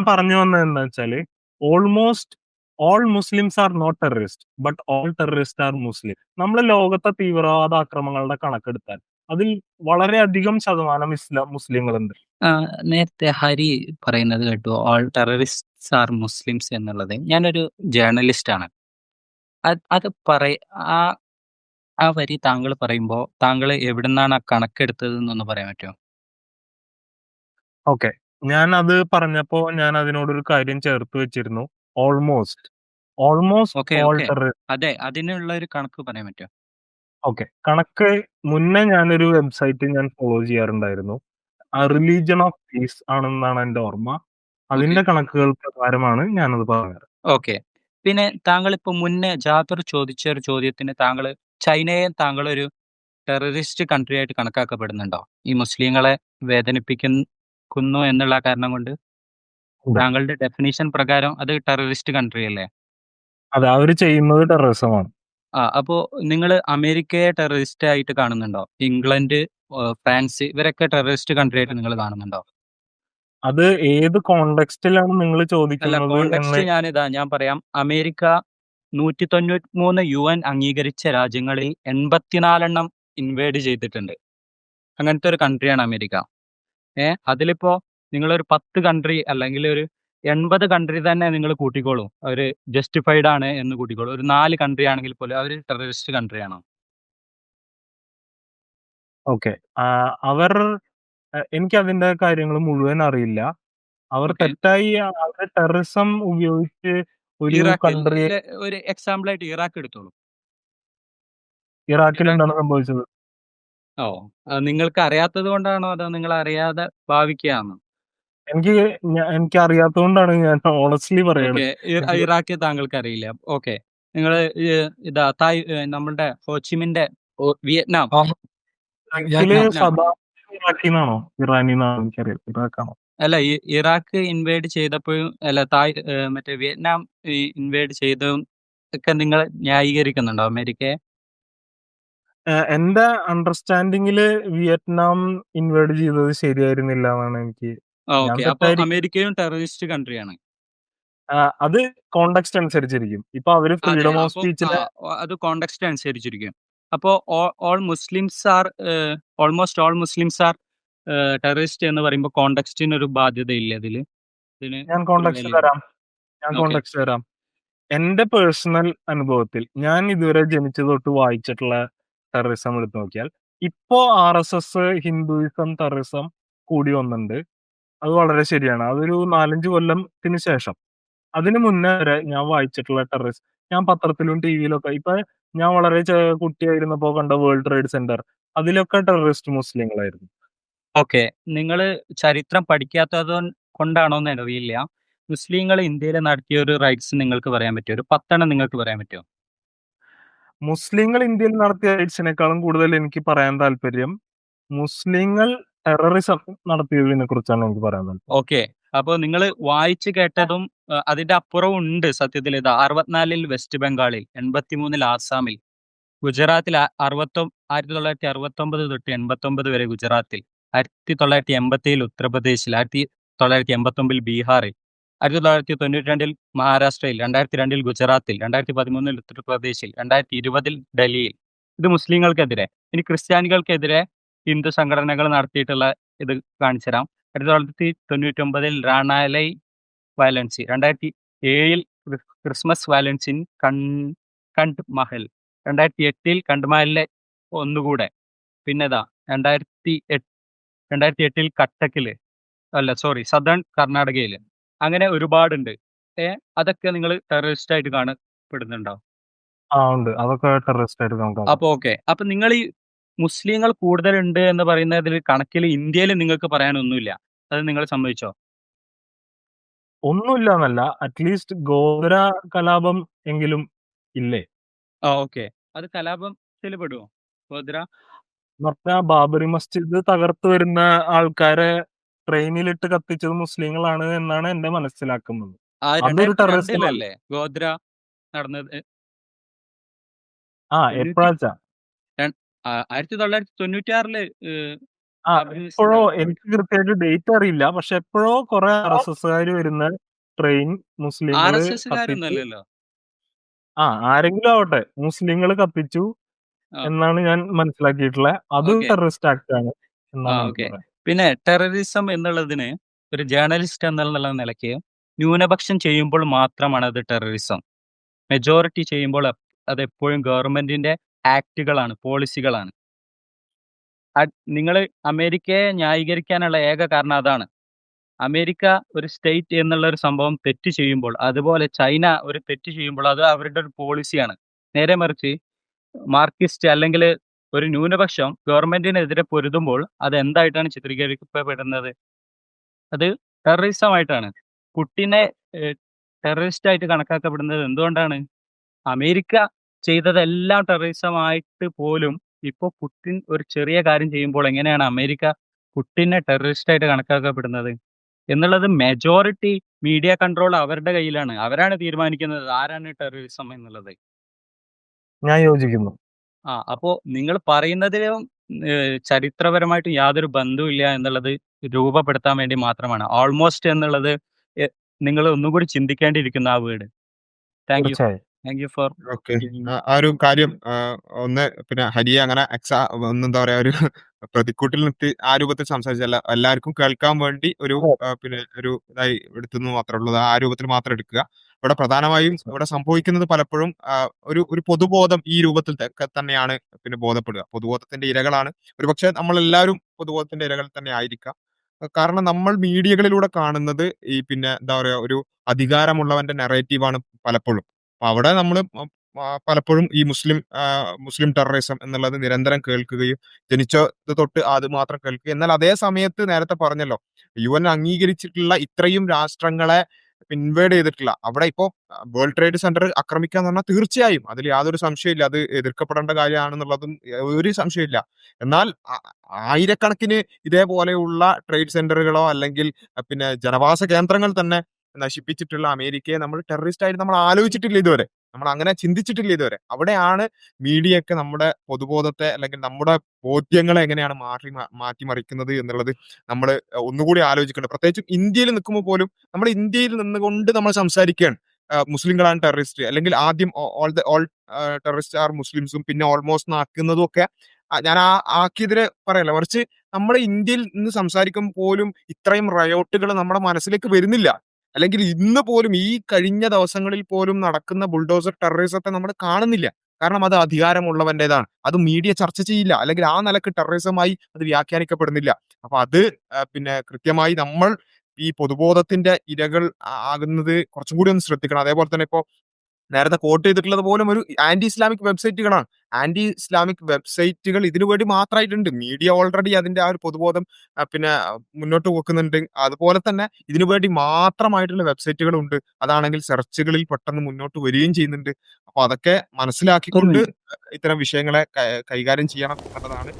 ഞാൻ പറഞ്ഞു വന്നത് എന്താ വെച്ചാൽ almost all Muslims are not terrorist but all terrorist are Muslim നമ്മളെ ലോകത്തെ തീവ്രവാദ ആക്രമണങ്ങളുടെ കണക്കെടുത്താൽ അതിൽ വളരെയധികം ശതമാനം ഇസ്ലാം മുസ്ലിങ്ങളുണ്ട്. നേരത്തെ ഹരി പറയുന്നത് കേട്ടു ഓൾ ടെററിസ്റ്റ് ആർ മുസ്ലിംസ് എന്നുള്ളത്. ഞാനൊരു ജേർണലിസ്റ്റ് ആണ് അത് അത് പറയ ആ ആ വരി താങ്കൾ പറയുമ്പോൾ താങ്കൾ എവിടുന്നാണ് ആ കണക്കെടുത്തത് എന്നൊന്ന് പറയാൻ പറ്റുമോ? ഓക്കെ. ഞാൻ അത് പറഞ്ഞപ്പോ ഞാൻ അതിനോടൊരു കാര്യം ചേർത്ത് വെച്ചിരുന്നു. Almost almost okay all okay. Terrorist അതെ അതിനുള്ള ഒരു കണക്ക് പറയാൻ പറ്റുമോ ഓക്കെ. കണക്ക് മുന്നേ ഞാനൊരു വെബ്സൈറ്റ് ഞാൻ ഫോളോ ചെയ്യാറുണ്ടായിരുന്നു. ആ റിലീജിയൻ ഓഫ് പീസ് ആണെന്നാണ് എന്റെ ഓർമ്മ. ഓക്കെ. അതിന്റെ കണക്കുകൾ പ്രകാരമാണ് ഞാനത് പറഞ്ഞത്. ഓക്കെ. പിന്നെ താങ്കൾ ഇപ്പൊ മുന്നേ ജാഫർ ചോദിച്ച ഒരു ചോദ്യത്തിന് താങ്കൾ ചൈനയെ താങ്കൾ ഒരു ടെററിസ്റ്റ് കൺട്രി ആയിട്ട് കണക്കാക്കപ്പെടുന്നുണ്ടോ? ഈ മുസ്ലിങ്ങളെ വേദനിപ്പിക്കുന്നു എന്നുള്ള കാരണം കൊണ്ട്. താങ്കളുടെ ഡെഫിനേഷൻ പ്രകാരം അത് ടെററിസ്റ്റ് കൺട്രി അല്ലേ? അതെ അവർ ചെയ്യുന്നത് ടെററിസമാണ് ആ അപ്പോ നിങ്ങൾ അമേരിക്കയെ ടെററിസ്റ്റ് ആയിട്ട് കാണുന്നുണ്ടോ? ഇംഗ്ലണ്ട് ഏഹ് ഫ്രാൻസ് ഇവരൊക്കെ ടെററിസ്റ്റ് കൺട്രി ആയിട്ട് നിങ്ങൾ കാണുന്നുണ്ടോ? അത് ഏത് കോണ്ടെക്സ്റ്റിലാണ് നിങ്ങൾ അല്ല ചോദിക്കുന്നത് ഞാൻ ഇതാ ഞാനിതാ ഞാൻ പറയാം. അമേരിക്ക നൂറ്റി തൊണ്ണൂറ്റി മൂന്ന് യു എൻ അംഗീകരിച്ച രാജ്യങ്ങളിൽ എൺപത്തിനാലെണ്ണം ഇൻവേഡ് ചെയ്തിട്ടുണ്ട്. അങ്ങനത്തെ ഒരു കൺട്രിയാണ് അമേരിക്ക. ഏ അതിലിപ്പോ നിങ്ങളൊരു പത്ത് കൺട്രി അല്ലെങ്കിൽ ഒരു എൺപത് കൺട്രി തന്നെ നിങ്ങൾ കൂട്ടിക്കോളൂ. അവർ ജസ്റ്റിഫൈഡ് ആണ് എന്ന് കൂട്ടിക്കോളൂ. ഒരു നാല് കൺട്രി ആണെങ്കിൽ പോലും അവർ ടെററിസ്റ്റ് കൺട്രി ആണോ? ഓക്കെ. അവർ എനിക്ക് അതിന്റെ കാര്യങ്ങൾ മുഴുവൻ അറിയില്ല. അവർ ഓക്കെ. തെറ്റായി അവരുടെ ടെററിസം ഉപയോഗിച്ച് ഒരു കൺട്രി കൺട്രിയെ ലെ- ഒരു എക്സാമ്പിൾ ആയിട്ട് ഇറാഖ് എടുത്തോളൂ. ഇറാഖിൽ ഇറാഖ് എന്താണ് സംഭവിച്ചത്? ഓ അത് നിങ്ങൾക്ക് അറിയാത്തത് കൊണ്ടാണോ അതോ നിങ്ങൾ അറിയാതെ ഭാവിക്കുകയാണോ എനിക്ക് ഞ- എനിക്ക് അറിയാത്തതുകൊണ്ടാണ് ഞാൻ ഓണസ്റ്റ്ലി പറയുന്നത് ഓക്കെ എനിക്ക് ഇറാഖ് താങ്കൾക്ക് അറിയില്ല ഓക്കെ നിങ്ങൾ ഇതാ തായ് നമ്മുടെ നമ്മളുടെ ഹോച്ചിമിന്റെ വിയറ്റ്നാം. ആ, ഞാൻ ഇറാഖിൽ വിയറ്റ്നാം സദാം ഇറാഖിന്നാണോ? ഇറാനിന്നാണോ എനിക്കറിയാം ഇറാഖാണോ? അല്ല ഇറാഖ് ഇൻവേഡ് ചെയ്തപ്പോഴും അല്ല തായ് മറ്റേ വിയറ്റ്നാം ഇൻവേഡ് ചെയ്തതും ഒക്കെ നിങ്ങൾ ന്യായീകരിക്കുന്നുണ്ടോ അമേരിക്കയെ? എന്റെ അണ്ടർസ്റ്റാൻഡിങ്ങിൽ വിയറ്റ്നാം ഇൻവേഡ് ചെയ്തത് ശരിയായിരുന്നില്ല എന്നാണ് എനിക്ക് ഞാൻ ഓക്കെ. അപ്പൊ തെറ്റായിരിക്കും. അമേരിക്കയും ടെററിസ്റ്റ് കൺട്രിയാണ് ആഹ് അത് കോണ്ടെക്സ്റ്റ് അനുസരിച്ചിരിക്കും. ഇപ്പൊ അവർ അതെ ഫ്രീഡം ഓഫ് സ്പീച്ച് അത് കോണ്ടെക്സ്റ്റ് അനുസരിച്ചിരിക്കും. അപ്പോ all Muslims are almost all Muslims are terrorist എന്ന് പറയുമ്പോൾ കോണ്ടെക്സ്റ്റിന് ഒരു ബാധ്യത ഇല്ല ഇതിൽ ഇതിന് ഞാൻ ഒരു കോണ്ടെക്സ്റ്റ് വിലയില്ല. തരാം. ഞാൻ ഓക്കെ. കോണ്ടെക്സ്റ്റ് തരാം. എന്റെ പേഴ്സണൽ അനുഭവത്തിൽ ഞാൻ ഇതുവരെ ജനിച്ചത് തൊട്ട് വായിച്ചിട്ടുള്ള ടെററിസം എടുത്തു നോക്കിയാൽ. ഇപ്പോ R S S Hinduism terrorism കൂടി വന്നിട്ടുണ്ട് അത് വളരെ ശരിയാണ്. അതൊരു നാലഞ്ച് കൊല്ലത്തിന് ശേഷം. അതിന് മുന്നേ വരെ ഞാൻ വായിച്ചിട്ടുള്ള ടെററിസ്റ്റ് ഞാൻ പത്രത്തിലും ടി വിയിലൊക്കെ ഇപ്പൊ ഞാൻ വളരെ കുട്ടിയായിരുന്നപ്പോ കണ്ട വേൾഡ് ട്രേഡ് സെന്റർ അതിലൊക്കെ ടെററിസ്റ്റ് മുസ്ലിങ്ങളായിരുന്നു. ഓക്കെ. നിങ്ങൾ ചരിത്രം പഠിക്കാത്തത് കൊണ്ടാണോ എന്ന് അറിയില്ല. മുസ്ലിങ്ങൾ ഇന്ത്യയിൽ നടത്തിയ ഒരു റൈറ്റ്സ് നിങ്ങൾക്ക് പറയാൻ പറ്റുമോ? ഒരു പത്തെണ്ണം നിങ്ങൾക്ക് പറയാൻ പറ്റുമോ? മുസ്ലിങ്ങൾ ഇന്ത്യയിൽ നടത്തിയ റൈഡ്സിനേക്കാളും കൂടുതൽ എനിക്ക് പറയാൻ താല്പര്യം മുസ്ലിങ്ങൾ ടെററിസം നടത്തിയതിനെ കുറിച്ചാണ് എനിക്ക് പറയാൻ താല്പര്യം. ഓക്കെ. അപ്പോൾ നിങ്ങൾ വായിച്ചു കേട്ടതും അതിന്റെ അപ്പുറവും ഉണ്ട് സത്യത്തിൽ ഇത്. അറുപത്തിനാലിൽ വെസ്റ്റ് ബംഗാളിൽ എൺപത്തിമൂന്നിൽ ആസാമിൽ ഗുജറാത്തിൽ അറുപത്തൊ ആയിരത്തി തൊള്ളായിരത്തി അറുപത്തി ഒമ്പത് തൊട്ട് എൺപത്തി ഒമ്പത് വരെ ഗുജറാത്തിൽ ആയിരത്തി തൊള്ളായിരത്തി എൺപത്തി ഏഴിൽ ഉത്തർപ്രദേശിൽ ആയിരത്തി തൊള്ളായിരത്തി എൺപത്തി ഒമ്പതിൽ ബീഹാറിൽ. ആയിരത്തി തൊള്ളായിരത്തി തൊണ്ണൂറ്റി രണ്ടിൽ മഹാരാഷ്ട്രയിൽ രണ്ടായിരത്തി രണ്ടിൽ ഗുജറാത്തിൽ രണ്ടായിരത്തി പതിമൂന്നിൽ ഉത്തർപ്രദേശിൽ രണ്ടായിരത്തി ഇരുപതിൽ ഡൽഹിയിൽ. ഇത് മുസ്ലിങ്ങൾക്കെതിരെ ഇനി ക്രിസ്ത്യാനികൾക്കെതിരെ ഹിന്ദു സംഘടനകൾ നടത്തിയിട്ടുള്ള ഇത് കാണിച്ചു തരാം ആയിരത്തി തൊള്ളായിരത്തി തൊണ്ണൂറ്റി ഒമ്പതിൽ റാണാലൈ വയലൻസി രണ്ടായിരത്തി ഏഴിൽ ക്രിസ്മസ് വയലൻസ് ഇൻ കൺ കണ്ട് മഹൽ രണ്ടായിരത്തി എട്ടിൽ കണ്ട്മഹലിലെ ഒന്നുകൂടെ പിന്നെതാ രണ്ടായിരത്തി എട്ട് രണ്ടായിരത്തി എട്ടിൽ കട്ടക്കിൽ അല്ല സോറി സദേൺ കർണാടകയിൽ അങ്ങനെ ഒരുപാടുണ്ട്. ഏ അതൊക്കെ നിങ്ങൾ ടെററിസ്റ്റ് ആയിട്ട് കാണപ്പെടുന്നുണ്ടോ? ആ ഉണ്ട്. അതൊക്കെ ടെററിസ്റ്റ് ആയിട്ട് അപ്പൊ ഓക്കെ. അപ്പൊ നിങ്ങൾ ഈ മുസ്ലിങ്ങൾ കൂടുതലുണ്ട് എന്ന് പറയുന്നതിൽ കണക്കിൽ ഇന്ത്യയിൽ നിങ്ങൾക്ക് പറയാനൊന്നുമില്ല. അത് നിങ്ങൾ സമ്മതിച്ചോ? ഒന്നുമില്ല എന്നല്ല അറ്റ്ലീസ്റ്റ് ഗോത്ര കലാപം എങ്കിലും ഇല്ലേ? ആ ഓക്കെ. അത് കലാപത്തിൽ പെടുവോ? എന്ന് പറഞ്ഞാൽ ബാബറി മസ്ജിദ് തകർത്ത് വരുന്ന ആൾക്കാരെ ട്രെയിനിലിട്ട് കത്തിച്ചത് മുസ്ലിങ്ങളാണ് എന്നാണ് എന്റെ മനസ്സിലാക്കുന്നത്. അതൊരു ഗോദ്ര നടന്നത്. ആ എപ്പോഴാച്ചാ ആയിരത്തി തൊള്ളായിരത്തി തൊണ്ണൂറ്റി ആറിൽ എപ്പോഴോ എനിക്ക് കൃത്യമായിട്ട് ഡേറ്റ് അറിയില്ല. പക്ഷെ എപ്പോഴോ കുറെ എസ്കാര് വരുന്ന ട്രെയിൻ മുസ്ലിം. ആ ആരെങ്കിലും ആവട്ടെ. മുസ്ലിങ്ങൾ കത്തിച്ചു എന്നാണ് ഞാൻ മനസ്സിലാക്കിയിട്ടുള്ളത്. അത് ടെററിസ്റ്റ് ആക്ട് ആണ് എന്നാണ്. പിന്നെ ടെററിസം എന്നുള്ളതിന് ഒരു ജേർണലിസ്റ്റ് എന്നുള്ള നിലയ്ക്ക് ന്യൂനപക്ഷം ചെയ്യുമ്പോൾ മാത്രമാണ് അത് ടെററിസം. മെജോറിറ്റി ചെയ്യുമ്പോൾ അത് എപ്പോഴും ഗവൺമെന്റിന്റെ ആക്ടുകളാണ്, പോളിസികളാണ്. നിങ്ങൾ അമേരിക്കയെ ന്യായീകരിക്കാനുള്ള ഏക കാരണം അതാണ്. അമേരിക്ക ഒരു സ്റ്റേറ്റ് എന്നുള്ള ഒരു സംഭവം തെറ്റ് ചെയ്യുമ്പോൾ അതുപോലെ ചൈന ഒരു തെറ്റ് ചെയ്യുമ്പോൾ അത് അവരുടെ ഒരു പോളിസിയാണ്. നേരെ മറിച്ച് മാർക്സിസ്റ്റ് അല്ലെങ്കിൽ ഒരു ന്യൂനപക്ഷം ഗവൺമെന്റിനെതിരെ പൊരുതുമ്പോൾ അത് എന്തായിട്ടാണ് ചിത്രീകരിക്കപ്പെടുന്നത്? അത് ടെററിസമായിട്ടാണ് പുട്ടിനെ ടെററിസ്റ്റ് ആയിട്ട് കണക്കാക്കപ്പെടുന്നത് എന്തുകൊണ്ടാണ്? അമേരിക്ക ചെയ്തതെല്ലാം ടെററിസമായിട്ട് പോലും ഇപ്പൊ പുട്ടിൻ ഒരു ചെറിയ കാര്യം ചെയ്യുമ്പോൾ എങ്ങനെയാണ് അമേരിക്ക പുട്ടിനെ ടെററിസ്റ്റ് ആയിട്ട് കണക്കാക്കപ്പെടുന്നത്? എന്നുള്ളത് മെജോറിറ്റി മീഡിയ കൺട്രോൾ അവരുടെ കയ്യിലാണ്. അവരാണ് തീരുമാനിക്കുന്നത് ആരാണ് ടെററിസം എന്നുള്ളത്. ഞാൻ യോജിക്കുന്നു. ആ അപ്പോ നിങ്ങൾ പറയുന്നതിലും ഏഹ്, ചരിത്രപരമായിട്ട് യാതൊരു ബന്ധവുമില്ല എന്നുള്ളത് രൂപപ്പെടുത്താൻ വേണ്ടി മാത്രമാണ്. ഓൾമോസ്റ്റ് എന്നുള്ളത് നിങ്ങൾ ഒന്നും കൂടി ചിന്തിക്കേണ്ടിയിരിക്കുന്ന ആ വേർഡ്. Thank you. തീർച്ചയായും. Thank you for okay. ആ ആ ഒരു കാര്യം ഒന്ന് പിന്നെ ഹരിയെ അങ്ങനെ എക്സാ ഒന്ന് എന്താ പറയാ ഒരു പ്രതിക്കൂട്ടിൽ നിർത്തി ആ രൂപത്തിൽ സംസാരിച്ചല്ല എല്ലാവർക്കും കേൾക്കാൻ വേണ്ടി ഒരു പിന്നെ ഒരു ഇതായി എടുത്തു മാത്രമേ ഉള്ളൂ ആ രൂപത്തിൽ മാത്രം എടുക്കുക ഇവിടെ പ്രധാനമായും ഇവിടെ സംഭവിക്കുന്നത് പലപ്പോഴും ഒരു ഒരു പൊതുബോധം ഈ രൂപത്തിൽ തന്നെയാണ് പിന്നെ ബോധപ്പെടുക. പൊതുബോധത്തിന്റെ ഇരകളാണ്. ഒരുപക്ഷെ നമ്മളെല്ലാവരും പൊതുബോധത്തിന്റെ ഇരകൾ തന്നെ ആയിരിക്കാം. കാരണം നമ്മൾ മീഡിയകളിലൂടെ കാണുന്നത് ഈ പിന്നെ എന്താ പറയാ ഒരു അധികാരമുള്ളവന്റെ നെറേറ്റീവാണ് പലപ്പോഴും. അപ്പൊ അവിടെ നമ്മൾ പലപ്പോഴും ഈ മുസ്ലിം മുസ്ലിം ടെററിസം എന്നുള്ളത് നിരന്തരം കേൾക്കുകയും ജനിച്ചത് തൊട്ട് അത് മാത്രം കേൾക്കുകയും. എന്നാൽ അതേ സമയത്ത് നേരത്തെ പറഞ്ഞല്ലോ യു എൻ അംഗീകരിച്ചിട്ടുള്ള ഇത്രയും രാഷ്ട്രങ്ങളെ ഇൻവേഡ് ചെയ്തിട്ടില്ല. അവിടെ ഇപ്പോൾ വേൾഡ് ട്രേഡ് സെന്റർ ആക്രമിക്കുക എന്ന് പറഞ്ഞാൽ തീർച്ചയായും അതിൽ യാതൊരു സംശയമില്ല അത് എതിർക്കപ്പെടേണ്ട കാര്യമാണെന്നുള്ളതും ഒരു സംശയമില്ല എന്നാൽ ആയിരക്കണക്കിന് ഇതേപോലെയുള്ള ട്രേഡ് സെന്ററുകളോ അല്ലെങ്കിൽ പിന്നെ ജനവാസ കേന്ദ്രങ്ങൾ തന്നെ നശിപ്പിച്ചിട്ടുള്ള അമേരിക്കയെ നമ്മൾ ടെററിസ്റ്റ് ആയിട്ട് നമ്മൾ ആലോചിച്ചിട്ടില്ല ഇതുവരെ. നമ്മൾ അങ്ങനെ ചിന്തിച്ചിട്ടില്ല ഇതുവരെ. അവിടെയാണ് മീഡിയ ഒക്കെ നമ്മുടെ പൊതുബോധത്തെ അല്ലെങ്കിൽ നമ്മുടെ ബോധ്യങ്ങളെ എങ്ങനെയാണ് മാറ്റി മാറ്റിമറിക്കുന്നത് എന്നുള്ളത് നമ്മൾ ഒന്നുകൂടി ആലോചിക്കേണ്ടത്. പ്രത്യേകിച്ചും ഇന്ത്യയിൽ നിൽക്കുമ്പോൾ പോലും നമ്മൾ ഇന്ത്യയിൽ നിന്നുകൊണ്ട് നമ്മൾ സംസാരിക്കുകയാണ്. മുസ്ലിങ്ങളാണ് ടെററിസ്റ്റ്. അല്ലെങ്കിൽ ആദ്യം all the all terrorist are മുസ്ലിംസും പിന്നെ ഓൾമോസ്റ്റ് ആക്കുന്നതും ഒക്കെ ഞാൻ ആ ആക്കിയതിരെ പറയല്ല. മറിച്ച് നമ്മുടെ ഇന്ത്യയിൽ നിന്ന് സംസാരിക്കുമ്പോൾ പോലും ഇത്രയും റയോട്ടുകൾ നമ്മുടെ മനസ്സിലേക്ക് വരുന്നില്ല. അല്ലെങ്കിൽ ഇന്ന് പോലും ഈ കഴിഞ്ഞ ദിവസങ്ങളിൽ പോലും നടക്കുന്ന ബുൾഡോസർ ടെററിസത്തെ നമ്മൾ കാണുന്നില്ല. കാരണം അത് അധികാരമുള്ളവന്റേതാണ്. അത് മീഡിയ ചർച്ച ചെയ്യില്ല. അല്ലെങ്കിൽ ആ നിലയ്ക്ക് ടെററിസമായി അത് വ്യാഖ്യാനിക്കപ്പെടുന്നില്ല. അപ്പൊ അത് പിന്നെ കൃത്യമായി നമ്മൾ ഈ പൊതുബോധത്തിന്റെ ഇരകൾ ആകുന്നത് കുറച്ചും കൂടി ഒന്ന് ശ്രദ്ധിക്കണം. അതേപോലെ തന്നെ ഇപ്പോ നേരത്തെ കോട്ട് ചെയ്തിട്ടുള്ളത് പോലും ഒരു ആന്റി ഇസ്ലാമിക് വെബ്സൈറ്റുകളാണ് ആന്റി ഇസ്ലാമിക് വെബ്സൈറ്റുകൾ ഇതിനു വേണ്ടി മാത്രമായിട്ടുണ്ട് മീഡിയ ഓൾറെഡി അതിന്റെ ആ ഒരു പൊതുബോധം പിന്നെ മുന്നോട്ട് വെക്കുന്നുണ്ട്. അതുപോലെ തന്നെ ഇതിനു വേണ്ടി മാത്രമായിട്ടുള്ള വെബ്സൈറ്റുകളുണ്ട് അതാണെങ്കിൽ സെർച്ചുകളിൽ പെട്ടെന്ന് മുന്നോട്ട് വരികയും ചെയ്യുന്നുണ്ട്. അപ്പൊ അതൊക്കെ മനസ്സിലാക്കിക്കൊണ്ട് ഇത്തരം വിഷയങ്ങളെ കൈകാര്യം ചെയ്യണം എന്നുള്ളതാണ്